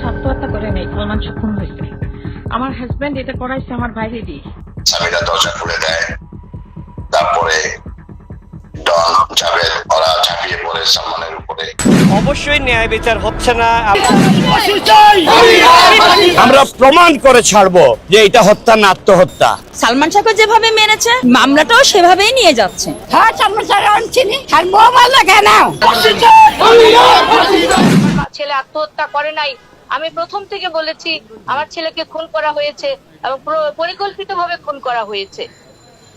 সালমান আত্মহত্যা করে নেই সালমান খুন হয়েছে। আমার হাজবেন্ড এটা করাইছে আমার বাইরে দিয়ে। স্বামীরা দরজা খুলে দেয়। তারপরে ডন জাভেদ ওরা ঝাঁপিয়ে পড়ে সালমানের উপরে। অবশ্যই ন্যায় বিচার হচ্ছে না। আমরা প্রমাণ করে ছাড়বো যে এটা হত্যা না আত্মহত্যা। সালমান শাহকে যেভাবে মেরেছে মামলাটাও সেভাবেই নিয়ে যাচ্ছে। হ্যাঁ সালমান শাহ চিনি। আর মোবাইল কেন আমার ছেলে আত্মহত্যা করে নাই আমি প্রথম থেকে বলেছি আমার ছেলেকে খুন করা হয়েছে এবং পরিকল্পিতভাবে খুন করা হয়েছে।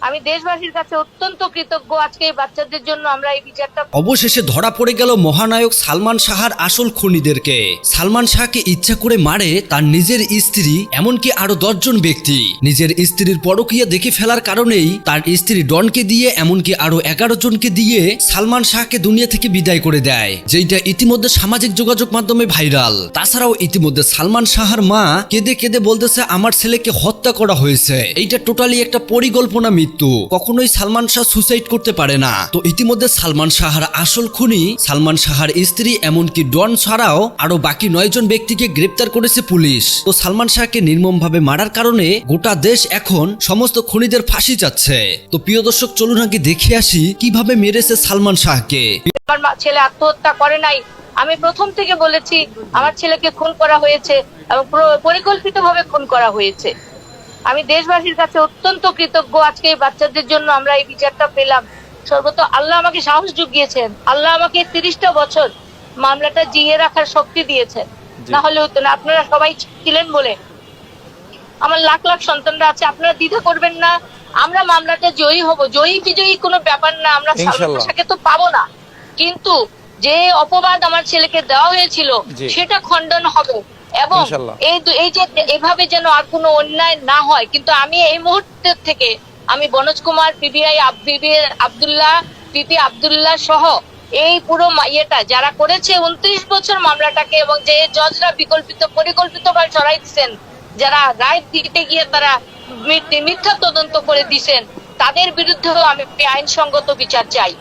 আমি দেশবাসীর কাছে অত্যন্ত কৃতজ্ঞ আজকে বাচ্চাদের জন্য আমরা এই বিচারটা অবশেষে ধরা পড়ে গেল মহানায়ক সালমান শাহার আসল খুনিদেরকে। সালমান শাহকে ইচ্ছা করে মারে তার নিজের স্ত্রী, এমনকি আরও দশজন ব্যক্তি। নিজের স্ত্রীর পরকীয়া দেখে ফেলার কারণেই তার স্ত্রী ডনকে দিয়ে, এমনকি আরও এগারো জনকে দিয়ে সালমান শাহকে দুনিয়া থেকে বিদায় করে দেয় যেটা ইতিমধ্যে সামাজিক যোগাযোগ মাধ্যমে ভাইরাল। তাছাড়াও ইতিমধ্যে সালমান শাহার মা কেঁদে কেঁদে বলতেছে, আমার ছেলেকে হত্যা করা হয়েছে। এইটা টোটালি একটা পরিকল্পনা মৃত্যু কখনোই সালমান শাহ সুসাইড করতে পারে না। তো ইতিমধ্যে সালমান শাহার আসল খুনি, সালমান শাহার স্ত্রী এমনকি ডন ছাড়াও আরও বাকি নয় জন ব্যক্তিকে গ্রেপ্তার করেছে পুলিশ। তো সালমান শাহকে নির্মমভাবে মারার কারণে গোটা দেশ এখন সমস্ত খুনিদের ফাঁসি চাচ্ছে। তো প্রিয় দর্শক, চলুন আগে দেখে আসি কীভাবে মেরেছে সালমান শাহকে। আমার ছেলে আত্মহত্যা করে নাই। আমি প্রথম থেকে বলেছি, আমার ছেলেকে খুন করা হয়েছে এবং পরিকল্পিত ভাবে খুন করা হয়েছে। আমি দেশবাসীর কাছে অত্যন্ত কৃতজ্ঞ। আজকে এই বাচ্চাদের জন্য আমরা এই বিচারটা পেলাম। সর্বত আল্লাহ আমাকে সাহস জুগিয়েছেন আল্লাহ আমাকে তিরিশটা বছর মামলাটা জিয়ে রাখার শক্তি দিয়েছেন। না হলে হতো না। আপনারা সবাই ছিলেন বলে। আমার লাখ লাখ সন্তানরা আছে। আপনারা দ্বিধা করবেন না। আমরা মামলাটা জয়ী হব। জয়ী বিজয়ী কোনো ব্যাপার না। আমরা শাহকে তো পাবো না। কিন্তু যে অপবাদ আমার ছেলেকে দেওয়া হয়েছিল সেটা খণ্ডন হবে। এবং এই এই যে এভাবে যেন আর কোনো অন্যায় না হয় কিন্তু আমি এই মুহূর্তে থেকে আমি বনোজ কুমার পিবিআই আব্দুল্লাহ পিপি আব্দুল্লাহ সহ এই পুরো ইয়েটা যারা করেছে উনত্রিশ বছর মামলাটাকে এবং যে জজরা বিকল্পিত পরিকল্পিত ভাবে সরাই দিচ্ছেন যারা রায় দিতে গিয়ে তারা মিথ্যা তদন্ত করে দিছেন তাদের বিরুদ্ধেও আমি আইনসঙ্গত বিচার চাই।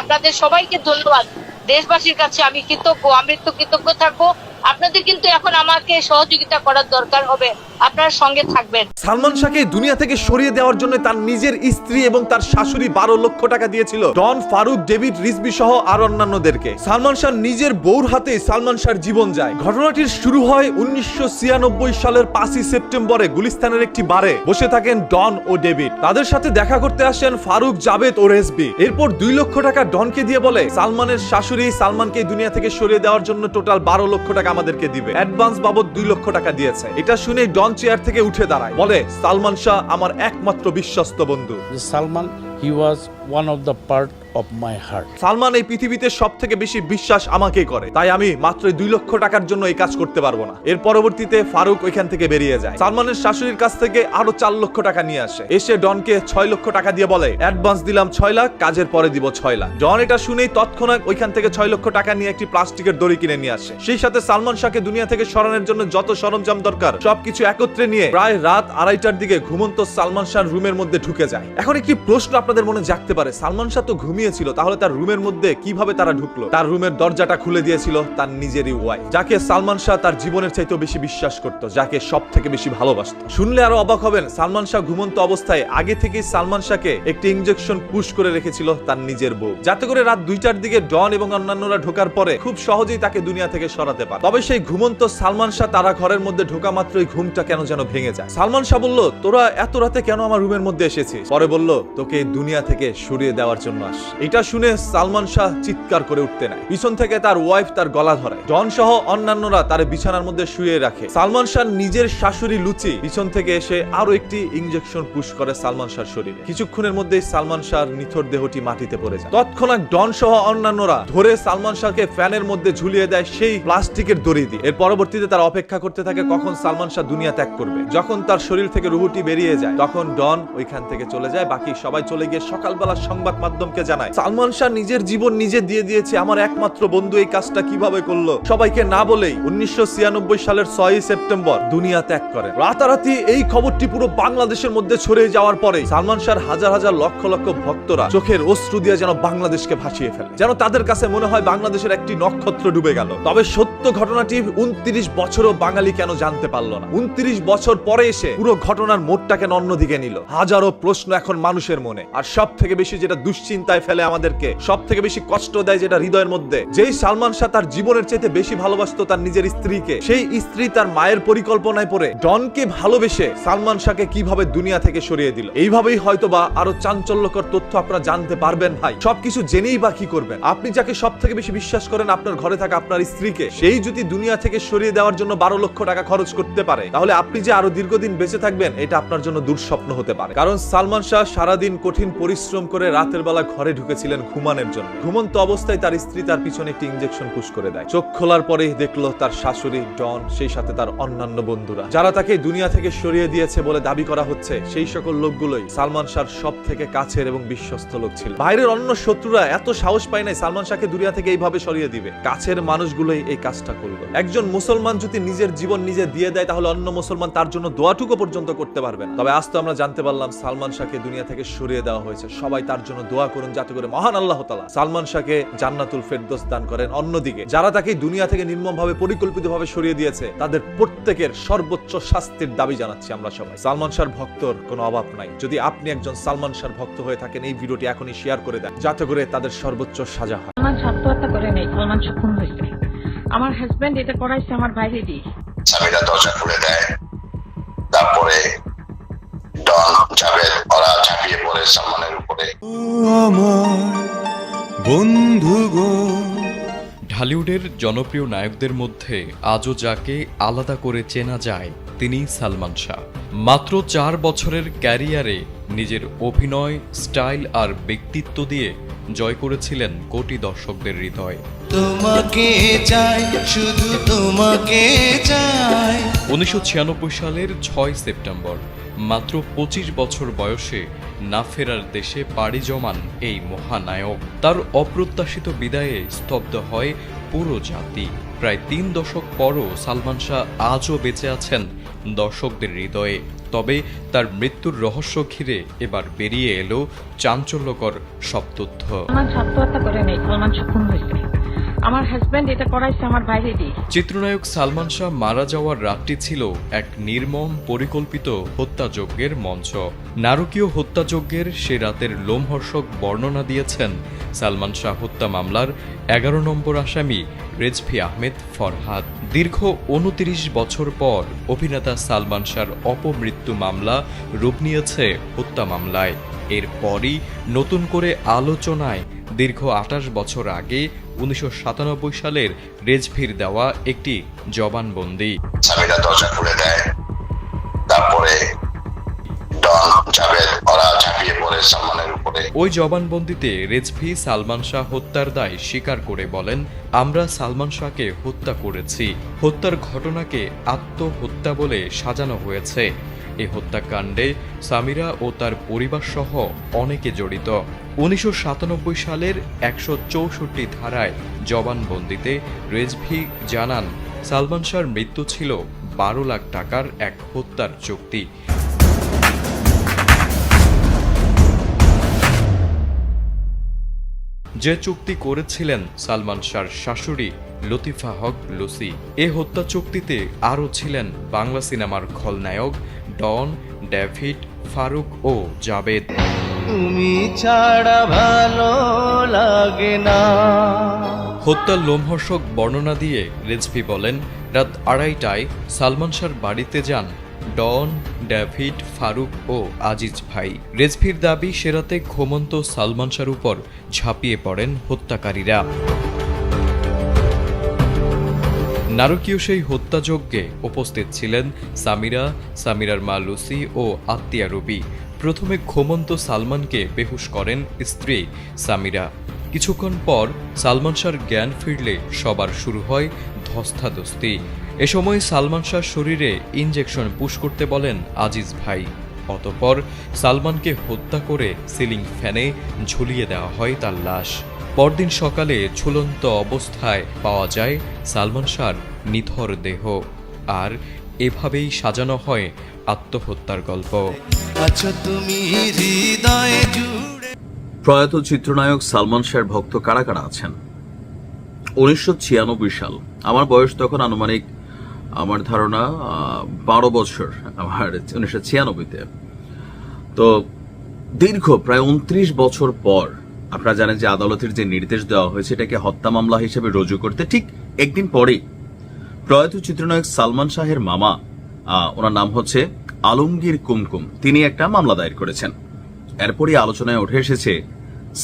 আপনাদের সবাইকে ধন্যবাদ। দেশবাসীর কাছে আমি কৃতজ্ঞ আমৃত্যু কৃতজ্ঞ থাকব। আপনাদের কিন্তু এখন আমাকে সহযোগিতা করার দরকার হবে। আপনারা সঙ্গে থাকবেন। সালমান শাহকে দুনিয়া থেকে সরিয়ে দেওয়ার জন্য তার নিজের স্ত্রী এবং তার শাশুড়ি বারো লক্ষ টাকা দিয়েছিল। ডন, ফারুক, ডেভিড রিজবি সহ আর অন্যান্যদেরকে। সালমান শাহ নিজের বউর হাতে সালমান শাহর জীবন যায়। ঘটনাটির শুরু হয় উনিশশো সালের পাঁচই সেপ্টেম্বরে গুলিস্তানের একটি বারে। বসে থাকেন ডন ও ডেভিড। তাদের সাথে দেখা করতে আসেন ফারুক জাবেদ ও রেসবি এরপর দুই লক্ষ টাকা ডনকে দিয়ে বলে, সালমানের শাশুড়ি সালমানকে দুনিয়া থেকে সরিয়ে দেওয়ার জন্য টোটাল বারো লক্ষ টাকা আমাদেরকে দিবে। অ্যাডভান্স বাবদ দুই লক্ষ টাকা দিয়েছে। এটা শুনে ডন চেয়ার থেকে উঠে দাঁড়ায়। বলে, সালমান শাহ আমার একমাত্র বিশ্বস্ত বন্ধু। Salman he was one of the part of my heart. Salman এই পৃথিবীতে সব থেকে বেশি বিশ্বাস আমাকেই করে। তাই আমি মাত্র দুই লক্ষ টাকার জন্য এই কাজ করতে পারব না। এর পরবর্তীতে ফারুক ওইখান থেকে বেরিয়ে যায়। সালমানের শাশুড়ির কাছ থেকে আরও চার লক্ষ টাকা নিয়ে আসে। এসে ডনকে ছয় লক্ষ টাকা দিয়ে বলে, অ্যাডভান্স দিলাম ছয় লাখ, কাজের পরে দিব ছয় লাখ। ডন এটা শুনেই তৎক্ষণাৎ ওইখান থেকে ছয় লক্ষ টাকা নিয়ে একটি প্লাস্টিকের দড়ি কিনে নিয়ে আসে। সেই সাথে সালমান শাহকে দুনিয়া থেকে সরানোর জন্য যত সরঞ্জাম দরকার, সবকিছু একত্রে নিয়ে প্রায় রাত আড়াইটার দিকে ঘুমন্ত সালমান শাহ রুমের মধ্যে ঢুকে যায়। এখন একটি প্রশ্ন আপনাদের মনে জাগতে পারে। সালমান শাহ তো ঘুমিয়েছিল, তাহলে তার রুমের মধ্যে কীভাবে তারা ঢুকলো? তার রুমের দরজাটা খুলে দিয়েছিল তার নিজেরই ওয়াই যাকে সালমান শাহ তার জীবনের চাইতেও বেশি বিশ্বাস করত, যাকে সব থেকে বেশি ভালোবাসত। শুনলে আরও অবাক হবেন, সালমান শাহ ঘুমন্ত অবস্থায় আগে থেকেই সালমান শাহকে একটি ইঞ্জেকশন পুশ করে রেখেছিল তার নিজের বউ। যাতে করে রাত দুইটার দিকে ডন এবং অন্যান্যরা ঢোকার পরে খুব সহজেই তাকে দুনিয়া থেকে সরাতে পারে। তবে সেই ঘুমন্ত সালমান শাহ তারা ঘরের মধ্যে ঢোকা মাত্রই ঘুমটা কেন যেন ভেঙে যায়। সালমান শাহ বলল, তোরা এত রাতে কেন আমার রুমের মধ্যে এসেছিস? পরে বলল, তোকে দুনিয়া থেকে সরিয়ে দেওয়ার জন্য আস এটা শুনে সালমান শাহ চিৎকার করে উঠতে নেয়। পিছন থেকে তার ওয়াইফ তার গলা ধরে। ডন সহ অন্যান্যরা তার বিছানার মধ্যে শুয়ে রাখে। সালমান শাহ নিজের শাশুড়ি লুচি পিছন থেকে এসে আরও একটি ইঞ্জেকশন পুশ করে সালমান শাহর শরীরে। কিছুক্ষণের মধ্যেই সালমান শাহর নিথর দেহটি মাটিতে পড়ে যায়। তৎক্ষণাৎ ডন সহ অন্যান্যরা ধরে সালমান শাহকে ফ্যানের মধ্যে ঝুলিয়ে দেয় সেই প্লাস্টিকের দড়ি দিয়ে। এর পরবর্তীতে তার অপেক্ষা করতে থাকে কখন সালমান শাহ দুনিয়া ত্যাগ করবে। যখন তার শরীর থেকে রুহুটি বেরিয়ে যায়, তখন ডন ওইখান থেকে চলে যায়। বাকি সবাই চলে গিয়ে সকালবেলা সংবাদ মাধ্যমকে জানায়। নাই সালমান শাহ নিজের জীবন নিজে দিয়ে দিয়েছে, আমার একমাত্র বন্ধু এই কাজটা কীভাবে করল? সবাইকে না বলেই উনিশশো সালের ছয়ই সেপ্টেম্বর দুনিয়া ত্যাগ করেন রাতারাতি এই খবরটি পুরো বাংলাদেশের মধ্যে ছড়িয়ে যাওয়ার পরে সালমান শাহর হাজার হাজার লক্ষ লক্ষ ভক্তরা চোখের অশ্রু দিয়ে যেন বাংলাদেশকে ভাসিয়ে ফেলে। যেন তাদের কাছে মনে হয় বাংলাদেশের একটি নক্ষত্র ডুবে গেল। তবে সত্য ঘটনাটি উনত্রিশ বছরও বাঙালি কেন জানতে পারল না? উনত্রিশ বছর পরে এসে পুরো ঘটনার মোড়টা কেন অন্যদিকে নিল। হাজারো প্রশ্ন এখন মানুষের মনে। আর সব থেকে বেশি যেটা দুশ্চিন্তায় ফেলে আমাদেরকে। সব থেকে বেশি কষ্ট দেয় যেটা হৃদয়ের মধ্যে। যেই সালমান শাহ তার জীবনের চাইতে বেশি ভালোবাসতো তার নিজের স্ত্রীকে, সেই স্ত্রী তার মায়ের পরিকল্পনায় পড়ে ডনকে ভালোবেসে সালমান শাহকে কীভাবে দুনিয়া থেকে সরিয়ে দিল। এইভাবেই হয়তো বা আরও চাঞ্চল্যকর তথ্য আপনারা জানতে পারবেন ভাই। সবকিছু জেনেই বা কি করবেন? আপনি যাকে সব থেকে বেশি বিশ্বাস করেন আপনার ঘরে থাকা আপনার স্ত্রীকে, সেই যদি দুনিয়া থেকে সরিয়ে দেওয়ার জন্য বারো লক্ষ টাকা খরচ করতে পারে, তাহলে আপনি যে আরও দীর্ঘদিন বেঁচে থাকবেন, এটা আপনার জন্য দুঃস্বপ্ন হতে পারে। কারণ সালমান শাহ সারাদিন কঠিন পরিশ্রম করে রাতের বেলা ঘরে ঢুকেছিলেন ঘুমানোর জন্য। ঘুমন্ত অবস্থায় তার স্ত্রী তার পিছনে একটি ইঞ্জেকশন পুশ করে দেয়। চোখ খোলার পরেই দেখল তার শাশুড়ি, ডন, সেই সাথে তার অন্যান্য বন্ধুরা। যারা তাকে দুনিয়া থেকে সরিয়ে দিয়েছে বলে দাবি করা হচ্ছে, সেই সকল লোকগুলোই সালমান শাহর সব থেকে কাছের এবং বিশ্বস্ত লোক ছিল। বাইরের অন্য শত্রুরা এত সাহস পায় নাই সালমান শাহকে দুনিয়া থেকে এইভাবে সরিয়ে দিবে। কাছের মানুষগুলোই এই কাজটা করল। একজন মুসলমান যদি নিজের জীবন নিজে দিয়ে দেয়, তাহলে অন্য মুসলমান তার জন্য দোয়াটুকু পর্যন্ত করতে পারবে না। তবে আজ তো আমরা জানতে পারলাম সালমান শাহকে দুনিয়া থেকে সরিয়ে দেওয়া হয়েছে। সবাই তার জন্য দোয়া করুন যাতে করে মহান আল্লাহ তালা সালমান শাহকে জান্নাতুল ফেরদোস দান করেন অন্যদিকে। যারা তাকে দুনিয়া থেকে নির্মমভাবে পরিকল্পিতভাবে সরিয়ে দিয়েছে তাদের প্রত্যেকের সর্বোচ্চ শাস্তির দাবি জানাচ্ছি আমরা সবাই। সালমান শাহর ভক্তর কোনো অভাব নাই। যদি আপনি একজন সালমান শাহর ভক্ত হয়ে থাকেন এই ভিডিওটি এখনই শেয়ার করে দেন যাতে করে তাদের সর্বোচ্চ সাজা হয়। সালমান শাহ আত্মহত্যা করে নেই সালমান শাহ খুন হয়েছে। আমার হাজবেন্ড এটা করাইছে আমার বাইরে দিয়ে। স্বামীরা দরজা খুলে দেয় তারপরে ডন জাভেদ ওরা ঝাঁপিয়ে পড়ে সালমানের উপরে। ঢালিউডের জনপ্রিয় নায়কদের মধ্যে আজও যাকে আলাদা করে চেনা যায় তিনি সালমান শাহ। মাত্র চার বছরের ক্যারিয়ারে নিজের অভিনয় স্টাইল আর ব্যক্তিত্ব দিয়ে জয় করেছিলেন কোটি দর্শকদের হৃদয়। তোমাকে চাই শুধু তোমাকে চাই। উনিশশো ছিয়ানব্বই সালের ছয় সেপ্টেম্বর। মাত্র পঁচিশ বছর বয়সে না ফেরার দেশে পাড়ি জমান এই মহানায়ক। তার অপ্রত্যাশিত বিদায়ে স্তব্ধ হয় পুরো জাতি। প্রায় তিন দশক পরও সালমান শাহ আজও বেঁচে আছেন দর্শকদের হৃদয়ে। তবে তার মৃত্যুর রহস্য ঘিরে এবার বেরিয়ে এলো চাঞ্চল্যকর সব তথ্য। সালমান খুন হয়েছে। আমার হাজবেন্ড এটা করাইছে আমার বাইরে দিয়ে চিত্রনায়ক সালমান শাহ মারা যাওয়ার রাতটি ছিল এক নির্মম, পরিকল্পিত হত্যাযজ্ঞের মঞ্চ। নারকীয় হত্যাযজ্ঞের সে রাতের লোমহর্ষক বর্ণনা দিয়েছেন সালমান শাহ হত্যা মামলার এগারো নম্বর আসামি রেজফি আহমেদ ফরহাদ। দীর্ঘ উনতিরিশ বছর পর অভিনেতা সালমান শাহর অপমৃত্যু মামলা রূপ নিয়েছে হত্যা মামলায়। এরপরই নতুন করে আলোচনায় দীর্ঘ আঠাশ বছর আগে উনিশশো সাতানব্বই সালের রেজভির দেওয়া একটি জবানবন্দি। স্বামীরা দরজা খুলে দেয়। ওই জবানবন্দিতে রেজভি সালমান শাহ হত্যার দায় স্বীকার করে বলেন, আমরা সালমান শাহকে হত্যা করেছি। হত্যার ঘটনাকে আত্মহত্যা বলে সাজানো হয়েছে। এ হত্যাকাণ্ডে সামিরা ও তার পরিবার সহ অনেকে জড়িত। উনিশশো সাতানব্বই সালের একশো চৌষট্টি ধারায় জবানবন্দিতে রেজভি জানান, সালমান শাহর মৃত্যু ছিল বারো লাখ টাকার এক হত্যার চুক্তি। যে চুক্তি করেছিলেন সালমান শাহর শাশুড়ি লতিফা হক লুসি এ হত্যা চুক্তিতে আরও ছিলেন বাংলা সিনেমার খলনায়ক ডন ডেভিড ফারুক ও জাবেদ। তুমি ছাড়া ভালো লাগে না। হত্যার লোমহর্ষক বর্ণনা দিয়ে রেজভি বলেন রাত আড়াইটায় সালমান শাহর বাড়িতে যান ডন, ডেভিড, ফারুক ও আজিজ ভাই। রেজভির দাবি, সেরাতে ঘুমন্ত সালমান শাহর উপর ঝাঁপিয়ে পড়েন হত্যাকারীরা। নারকীয় সেই হত্যাযজ্ঞে উপস্থিত ছিলেন সামিরা, সামিরার মা লুসি ও আত্মীয়া রবি। প্রথমে ঘুমন্ত সালমানকে বেহুশ করেন স্ত্রী সামিরা। কিছুক্ষণ পর সালমান শাহর জ্ঞান ফিরলে সবার শুরু হয় ধস্তাধস্তি। এ সময় সালমান শাহর শরীরে ইনজেকশন পুশ করতে বলেন আজিজ ভাই। অতপর সালমানকে হত্যা করে সিলিং ফ্যানে ঝুলিয়ে দেওয়া হয় তার লাশ। পরদিন সকালে ঝুলন্ত অবস্থায় পাওয়া যায় সালমান শাহর নিথর দেহ। আর এভাবেই সাজানো হয় আত্মহত্যার গল্প। আছো তুমি হৃদয়ে জুড়ে প্রয়াত চিত্রনায়ক সালমান শাহর ভক্ত কারা কারা আছেন? উনিশশো ছিয়ানব্বই সাল। আমার বয়স তখন আনুমানিক আমার ধারণা বারো বছর আমার উনিশশো ছিয়ানব্বইতে। তো দীর্ঘ প্রায় উনত্রিশ বছর পর আপনারা জানেন যে আদালতের যে নির্দেশ দেওয়া হয়েছে, এটাকে হত্যা মামলা হিসেবে রুজু করতে ঠিক একদিন পরেই প্রয়াত চিত্রনায়ক সালমান শাহের মামা ওনার নাম হচ্ছে আলমগীর কুমকুম। তিনি একটা মামলা দায়ের করেছেন। এরপরই আলোচনায় উঠে এসেছে,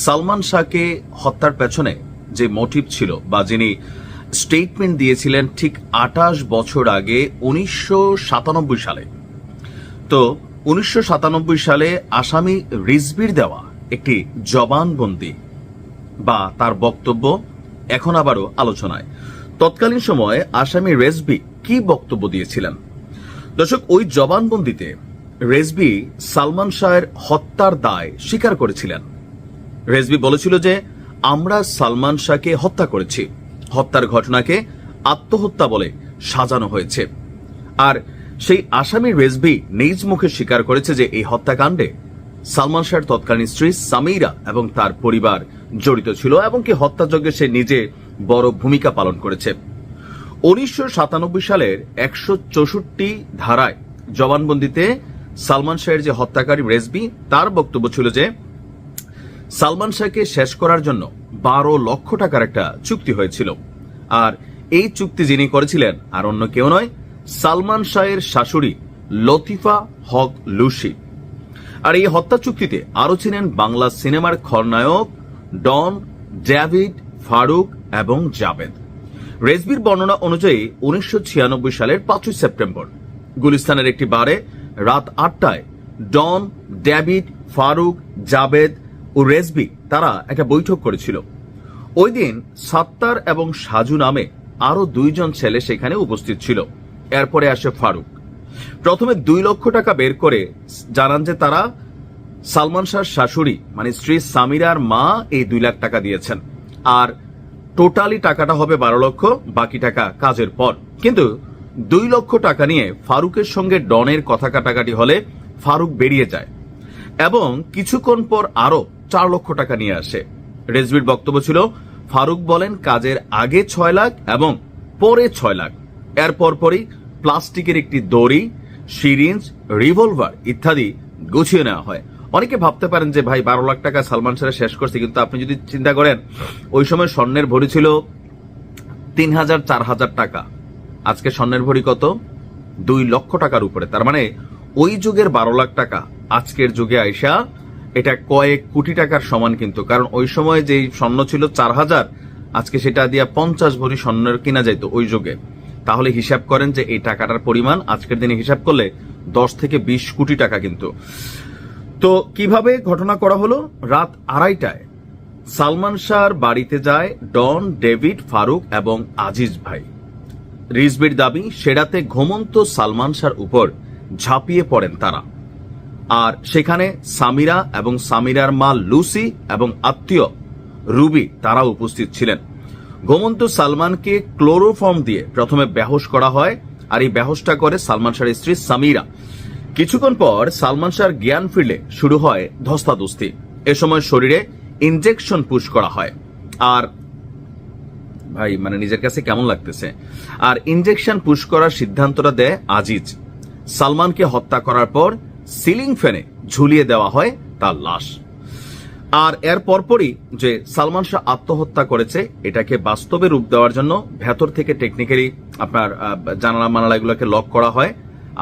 সালমান শাহকে হত্যার পেছনে যে মোটিভ ছিল বা যিনি স্টেটমেন্ট দিয়েছিলেন ঠিক আটাশ বছর আগে, উনিশশো সাতানব্বই সালে। তো উনিশশো সাতানব্বই সালে আসামি রিজবির দেওয়া একটি জবানবন্দি বা তার বক্তব্য এখন আবারও আলোচনায়। তৎকালীন সময়ে আসামি রেজবি কি বক্তব্য দিয়েছিলেন? দর্শক, ওই জবানবন্দিতে রেজবি সালমান শাহের হত্যার দায় স্বীকার করেছিলেন। রেজবি বলেছিল যে, আমরা সালমান শাহকে হত্যা করেছি। হত্যার ঘটনাকে আত্মহত্যা বলে সাজানো হয়েছে। আর সেই আসামি রেজবি নিজ মুখে স্বীকার করেছে যে এই হত্যাকাণ্ডে সালমান শাহের তৎকালীন স্ত্রী সামিরা এবং তার পরিবার জড়িত ছিল এবং কি হত্যাযজ্ঞে সে নিজে বড় ভূমিকা পালন করেছে। উনিশশো সাতানব্বই সালের একশো চৌষট্টি ধারায় জবানবন্দিতে সালমান শাহের যে হত্যাকারী রেজবি তার বক্তব্য ছিল যে সালমান শাহকে শেষ করার জন্য বারো লক্ষ টাকার একটা চুক্তি হয়েছিল। আর এই চুক্তি যিনি করেছিলেন, আর অন্য কেউ নয়, সালমান শাহের শাশুড়ি লতিফা হক লুসি আর এই হত্যা চুক্তিতে আরও ছিলেন বাংলা সিনেমার খলনায়ক ডন ডেভিড ফারুক এবং জাবেদ রেজবির বর্ণনা অনুযায়ী উনিশশো ছিয়ানব্বই সালের পাঁচই সেপ্টেম্বর, গুলিস্তানের একটি বারে রাত আটটায় ডন ডেভিড ফারুক জাবেদ ও রেজবি তারা একটা বৈঠক করেছিল। ওই দিন সাত্তার এবং সাজু নামে আরও দুইজন ছেলে সেখানে উপস্থিত ছিল। এরপরে আসে ফারুক। প্রথমে দুই লক্ষ টাকা বের করে জানান যে তারা সালমান শাহর শাশুড়ি মানে স্ত্রী সামিরার মা, এই দুই লাখ টাকা দিয়েছেন। আর টোটালি টাকাটা হবে বারো লক্ষ, বাকি টাকা কাজের পর। কিন্তু দুই লক্ষ টাকা নিয়ে ফারুকের সঙ্গে ডনের কথা কাটাকাটি হলে ফারুক বেরিয়ে যায়। এবং কিছুক্ষণ পর আরও চার লক্ষ টাকা নিয়ে আসে। রেজবির বক্তব্য ছিল, ফারুক বলেন কাজের আগে ছয় লাখ এবং পরে ছয় লাখ। এর পরপরই প্লাস্টিকের একটি দড়ি, সিরিঞ্জ, রিভলভার ইত্যাদি গুছিয়ে নেওয়া হয়। অনেকে ভাবতে পারেন যে, ভাই, বারো লাখ টাকা সালমান শাহ শেষ করছে। কিন্তু আপনি যদি চিন্তা করেন, ওই সময় স্বর্ণের ভরি ছিল তিন হাজার, চার হাজার টাকা। আজকে স্বর্ণের ভরি কত? দুই লক্ষ টাকার উপরে। তার মানে ওই যুগের বারো লাখ টাকা আজকের যুগে আইসা এটা কয়েক কোটি টাকার সমান কিন্তু। কারণ ওই সময় যে স্বর্ণ ছিল চার হাজার, আজকে সেটা দিয়া পঞ্চাশ ভরি স্বর্ণের কিনা যাইত ওই যুগে। তাহলে হিসাব করেন যে এই টাকাটার পরিমাণ আজকের দিনে হিসাব করলে দশ থেকে বিশ কোটি টাকা কিন্তু। তো কীভাবে ঘটনা করা হলো? রাত আড়াইটায় সালমান শাহর বাড়িতে যায় ডন, ডেভিড, ফারুক এবং আজিজ ভাই। রিজবির দাবি, সেরাতে ঘুমন্ত সালমান শাহর উপর ঝাঁপিয়ে পড়েন তারা। আর সেখানে সামিরা এবং সামিরার মা লুসি এবং আত্মীয় রুবি তারা উপস্থিত ছিলেন। গোমন্ত সালমানকে ক্লোরোফর্ম দিয়ে প্রথমে বেহোশ করা হয় আর এই বেহোশটা করে সালমান শাহর স্ত্রী সামিরা। কিছুক্ষণ পর সালমান শাহর জ্ঞান ফিরলে শুরু হয় ধস্তাধস্তি। এ সময় শরীরে ইনজেকশন পুশ করা হয়। আর ভাই মানে নিজের কাছে কেমন লাগতেছে? আর ইনজেকশন পুশ করার সিদ্ধান্তটা দেয় আজিজ। সালমানকে হত্যা করার পর সিলিং ফ্যানে ঝুলিয়ে দেওয়া হয় তার লাশ। আর এর পরপরই যে সালমান শাহ আত্মহত্যা করেছে, এটাকে বাস্তবে রূপ দেওয়ার জন্য ভেতর থেকে টেকনিক্যালি আপনার জানালা মানালা এগুলোকে লক করা হয়।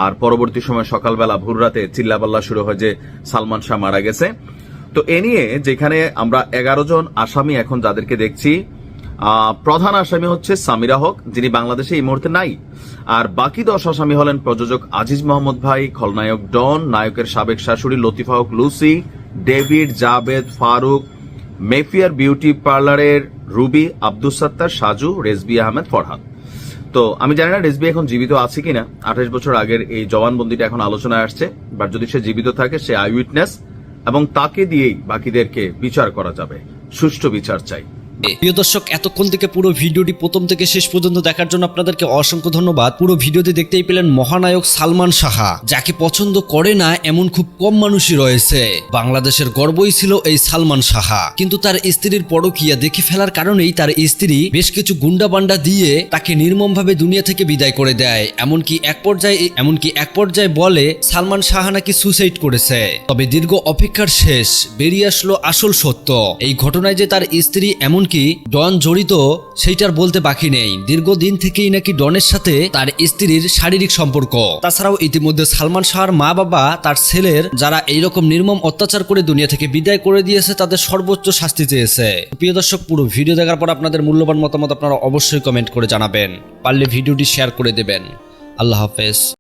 আর পরবর্তী সময় সকালবেলা ভোর রাতে চিল্লাপাল্লা শুরু হয় যে সালমান শাহ মারা গেছে। তো এ নিয়ে যেখানে আমরা এগারো জন আসামি এখন যাদেরকে দেখছি প্রধান আসামি হচ্ছে সামিরা হক, যিনি বাংলাদেশে এই মুহূর্তে নাই। আর বাকি দশ আসামি হলেন প্রযোজক আজিজ মোহাম্মদ ভাই, খলনায়ক ডন, নায়কের সাবেক শাশুড়ি Latifa Haque, Lucy, David, Javed, Faruk, Mayfair beauty parlour Ruby Abdul Sattar, Saju, Rezbi Ahmed, Farhad. তো আমি জানি না রেসবি এখন জীবিত আছে কিনা। আঠাশ বছর আগের এই জবানবন্দিটা এখন আলোচনায় আসছে, বাট যদি সে জীবিত থাকে, সে আই উইটনেস এবং তাকে দিয়েই বাকিদেরকে বিচার করা যাবে। সুষ্ঠু বিচার চাই। প্রিয় দর্শক, এতক্ষণ থেকে পুরো ভিডিওটি প্রথম থেকে শেষ পর্যন্ত দেখার জন্য আপনাদেরকে অসংখ্য ধন্যবাদ। পুরো ভিডিওতে দেখতেই পেলেন মহানায়ক সালমান সাহা, যাকে পছন্দ করে না এমন খুব কম মানুষই রয়েছে। বাংলাদেশের গর্বই ছিল এই সালমান সাহা। কিন্তু তার স্ত্রীর পরকিয়া দেখে ফেলার কারণেই তার স্ত্রী বেশ কিছু গুন্ডাবান্ডা দিয়ে তাকে নির্মমভাবে দুনিয়া থেকে বিদায় করে দেয়। এমনকি এক পর্যায়ে, এমনকি এক পর্যায়ে বলে, সালমান সাহা নাকি সুসাইড করেছে। তবে দীর্ঘ অপেক্ষার শেষ, বেরিয়ে আসলো আসল সত্য। এই ঘটনায় যে তার স্ত্রী এমনকি ডন জড়িত সেইটার বলতে বাকি নেই। দীর্ঘদিন থেকেই নাকি ডনের সাথে তার স্ত্রীর শারীরিক সম্পর্ক। তাছাড়াও ইতিমধ্যে সালমান শাহর মা বাবা, তার ছেলের, যারা এইরকম নির্মম অত্যাচার করে দুনিয়া থেকে বিদায় করে দিয়েছে, তাদের সর্বোচ্চ শাস্তি চেয়েছে। প্রিয় দর্শক, পুরো ভিডিও দেখার পর আপনাদের মূল্যবান মতামত আপনারা অবশ্যই কমেন্ট করে জানাবেন। পারলে ভিডিওটি শেয়ার করে দেবেন। আল্লাহ হাফেজ।